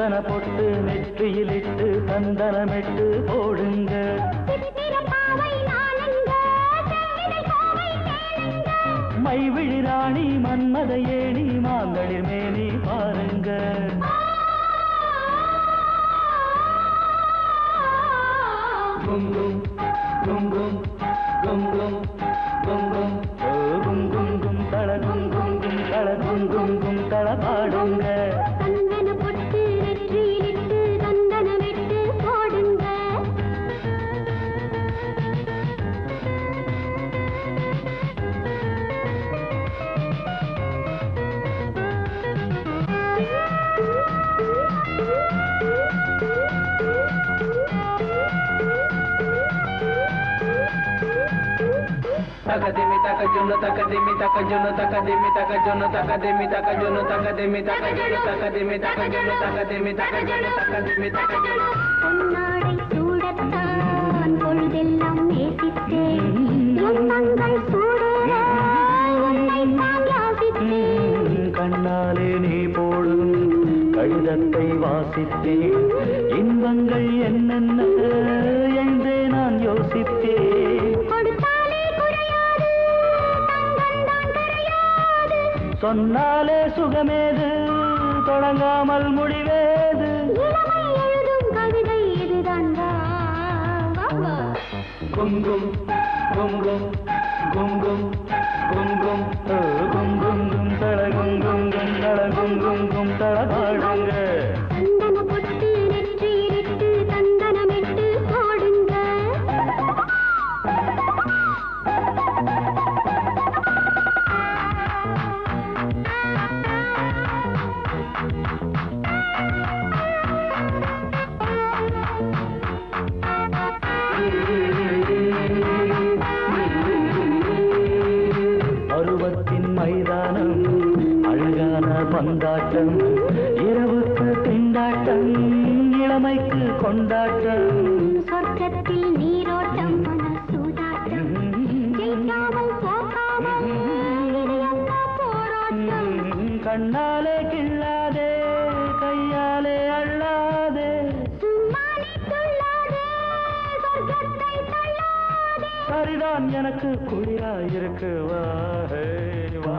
சந்தன பொட்டு நெற்றியிலிட்டு சந்தனமிட்டு போடுங்க. மைவிழி ராணி மன்மத ஏணி மாந்தளிர் மேனி பாருங்க. Takademi takajono takademi takajono takademi takajono takademi takajono takademi takajono takademi takajono takademi takajono takademi takajono பொன்னாடை சூடத்தான் பொழுதெல்லாம் நேசித்தேன் எண்ணங்கள் சூடேற உன்னை தான் யாசித்தேன் ம், கண்ணாலே நீ போடும் கடிதத்தை வாசித்தேன் இன்பங்கள் என்னென்ன என்றே நான் யோசித்தேன் சொன்னாலே சுகமேது தொடங்காமல் முடிவேது. கவிதை இதுதான் குங்கும் குங்கும் குங்கும் குங்கும் குங்கும் தள குங்கும் தள குங்கும் தள பாடுங்க. கொண்டாட்டம். சொர்க்கத்தில் நீரோட்டம் மன சூதாட்டம் ஜெயிக்காமல் போகாமல் கண்ணாலே கிள்ளாதே கையாலே அள்ளாதே. சரிதான் எனக்கு குளிராயிருக்கு வா ஹே, வா.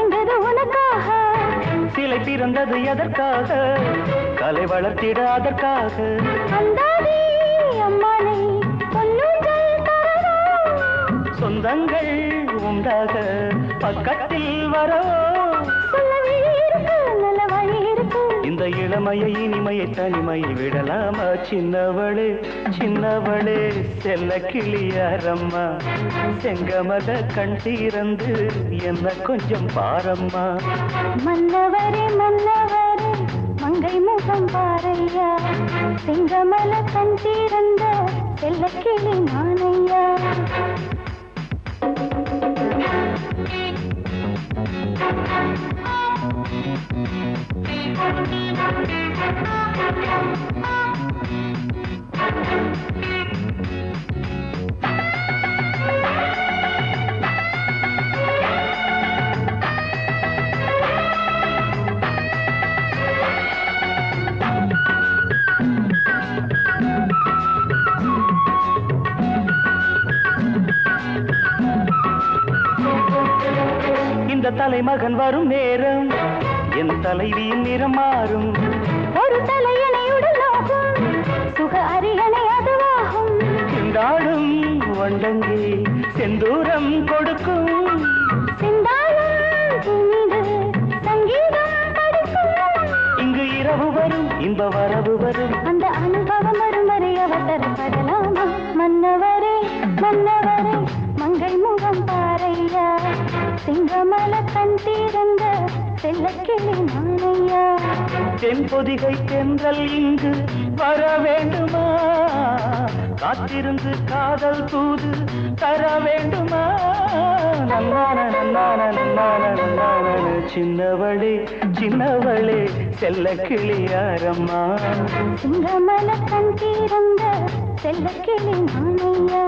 மயந்தது உனக்காக. சிலை பிறந்தது எதற்காக? கலை வளர்த்திட அதற்காக. சொந்தங்கள் உண்டாக பக்கத்தில் வரவோ. இந்த இளமையை இனிமையை தனிமையை விடலாமா? சின்னவளே சின்னவளே செல்ல கிளியாரம்மா. செங்கமத கண் தீரந்து என்ன கொஞ்சம் பாரம்மா. மன்னவரே மன்னவரே மங்கை முகம் பாரையா செங்கமல கண் தீரந்த செல்ல நானையா தலைமகன் வரும் நேரம் என் தலைவியின் நிறம் மாறும் ஒரு தலையணை உடலாகும். சுக அரியணை அதுவாகும். திண்டாடும் வண்டங்கி செந்தூரம் கொடுக்கும். இங்கு இரவு வரும் இன்ப வரவு வரும். அந்த அனுபவம் வரும் வரை அவசரப்படலாமா மன்னவரே மன்னவரே மங்கை முகம் பாரையா சிங்கமல கண் தீரந்த செல்லக்கிளி நானையா தென்பொதிகை தென்றல் இங்கு வர வேண்டுமா? காத்திருந்து காதல் தூது தர வேண்டுமா? நன்னான நன்னான நன்னான நன்னான சின்னவளே சின்னவளே செல்ல கிளியாரம்மா சிங்கமல கண் தீரந்த கிளி நானையா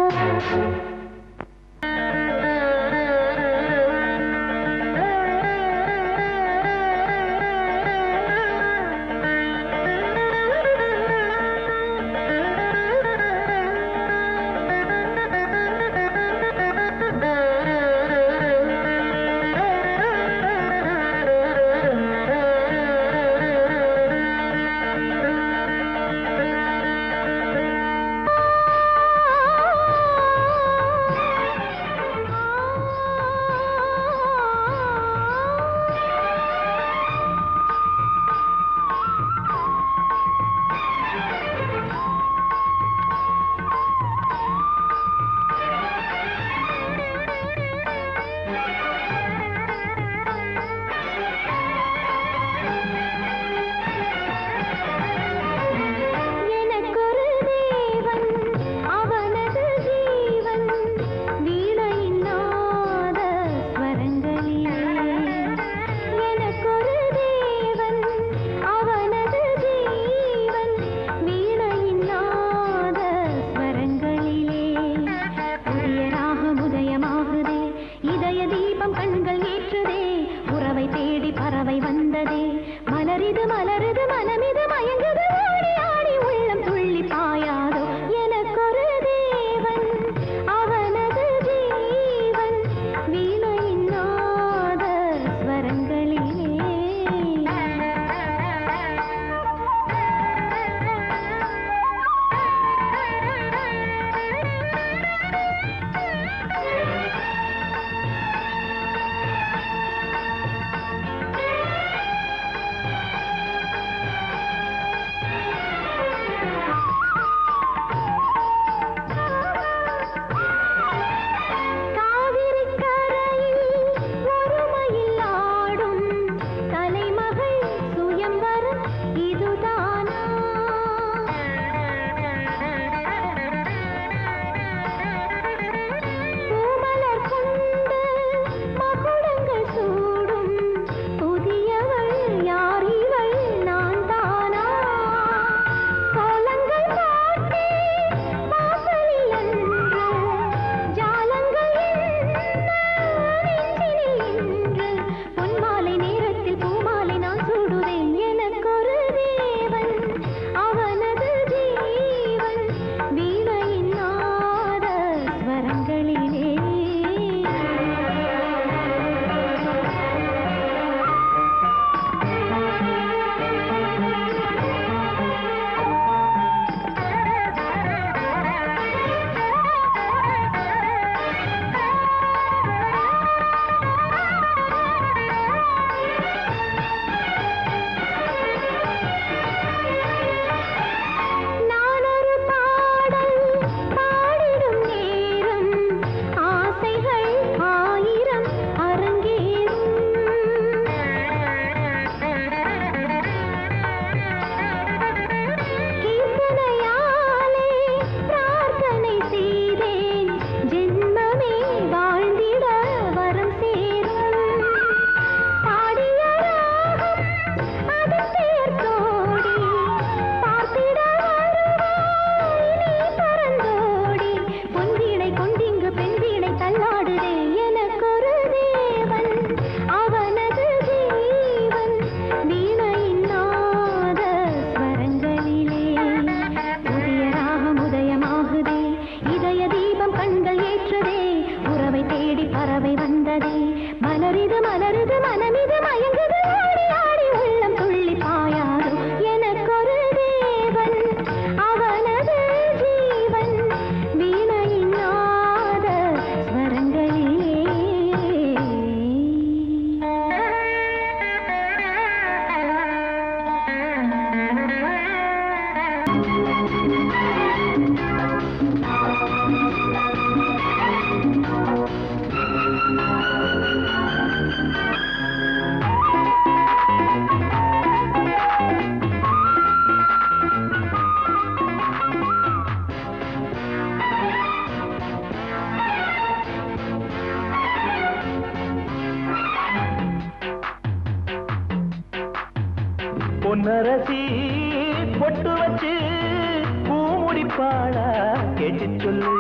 முடிப்பாளா கேட்டு சொல்லு.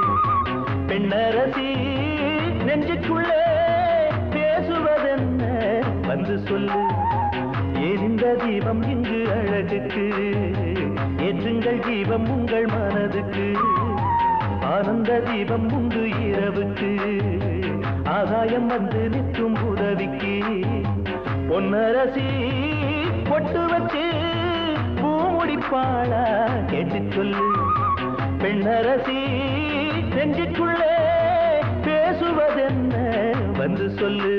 பெண்ணரசி நெஞ்சுக்குள்ளே பேசுவதென்ன? வந்து சொல்லு. எரிந்த தீபம் இங்கு அழகுக்கு. ஏற்றுங்கள் தீபம் உங்கள் மனதுக்கு. ஆனந்த தீபம் உண்டு இரவுக்கு. ஆதாயம் வந்து நிற்கும் உதவிக்கு. பொன்னரசி பொட்டு வச்சு பூமுடிப்பாளா கேட்டு சொல்லு. பெண்ணரசி செஞ்சிக்குள்ளே பேசுவதென்ன? வந்து சொல்லு.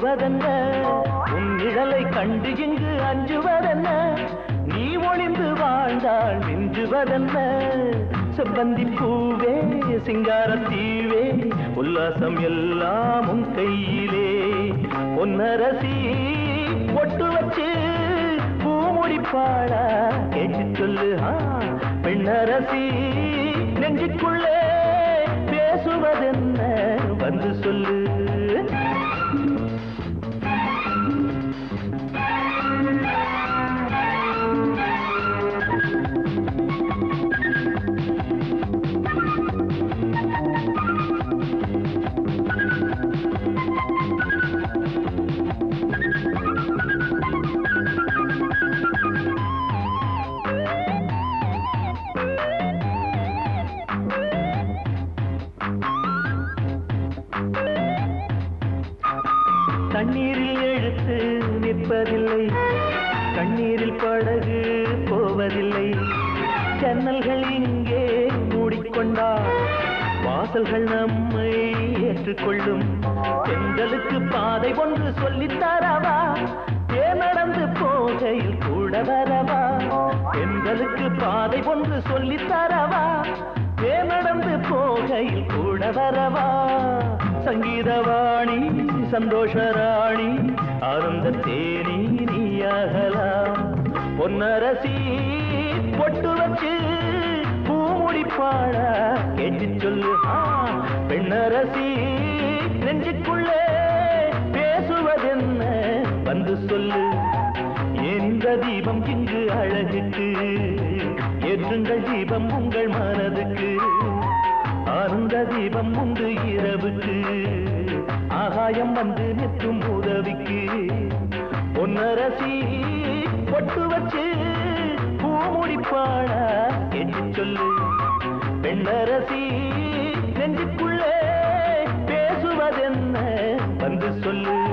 வாழ்ந்தால் உன் நிழலை கண்டு இங்கு அஞ்சுவதென்ன? நீ ஒளிந்து வாழ்ந்தால் மிஞ்சுவதென்ன? செவ்வந்தி பூவே சிங்கார தீவே உல்லாசம் எல்லாம் உன் கையிலே. பொன்னரசி ஒட்டு வச்சு பூமுடிப்பாளா கேட்டு சொல்லு பெண்ணரசி நெஞ்சுக்குள்ளே பேசுவதென்ன? வந்து சொல்லு. கண்ணீரில் போவதில்லை. ஜன்னல்கள் இங்கே மூடிக்கொண்டால் வாசல்கள் நம்மை ஏற்றுக்கொள்ளும். பெண்களுக்கு பாதை ஒன்று சொல்லித் தரவா ஏன் நடந்து போகையில் கூட வரவா? பெண்களுக்கு பாதை ஒன்று சொல்லித் தரவா ஏன் நடந்து போகையில் கூட வரவா? சங்கீதவாணி சந்தோஷராணி அருந்த தேனி நீயாகலாம் பொன்னரசி பொட்டு வச்சு பூ முடிப்பாளா கேட்டு சொல்லு. ஆ, பெண்ணரசி நெஞ்சுக்குள்ளே பேசுவதென்ன வந்து சொல்லு. எந்த தீபம் இங்கு அழகுக்கு ஏற்றுங்கள் தீபம் உங்கள் மனதுக்கு. ஆனந்த தீபம் உண்டு இரவுக்கு ஆகாயம் வந்து நிற்கும் உதவிக்கு. பொன்னரசி பொட்டு வச்சு பூ முடிப்பாளா என்று சொல்லு. பெண்ணரசி நெஞ்சுக்குள்ளே பேசுவதென்ன? வந்து சொல்லு.